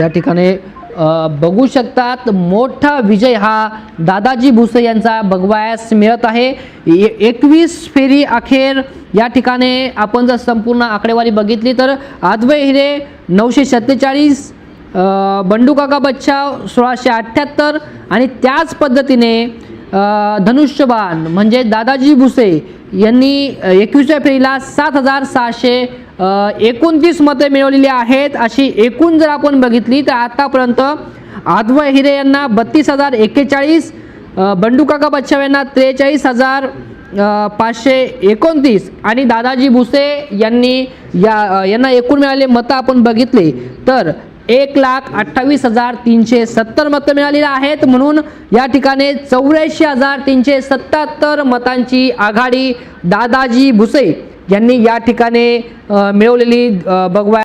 या ठिकाणी बघू शकतात मोठा विजय हा दादाजी भुसे यांचा बघवायस मिळत आहे. एकवीस फेरी अखेर या ठिकाणी आपण जर संपूर्ण आकडेवारी बघितली तर आदवे हिरे नऊशे सत्तेचाळीस बंडूकाका बंडू काका बच्चाव सोळाशे अठ्ठ्याहत्तर आणि त्याच पद्धतीने धनुष्यबाण म्हणजे दादाजी भुसे यांनी एकवीस फेरीला सात हजार सहाशे एकोणतीस मते मिळवलेली आहेत. अशी एकूण जर आपण बघितली तर आतापर्यंत आदवय हिरे यांना बत्तीस हजार एक्केचाळीस बंडूकाका बंडू काका यांना त्रेचाळीस हजार पाचशे एकोणतीस आणि दादाजी भुसे यांनी या यांना एकूण मिळालेले मतं आपण बघितले. तर एक लाख अठ्ठावीस हजार तीनशे सत्तर मतं मिळालेली आहेत. म्हणून या ठिकाणी चौऱ्याऐंशी हजार तीनशे सत्याहत्तर मतांची आघाडी दादाजी भुसे यांनी या ठिकाणी मिळवलेली बघवा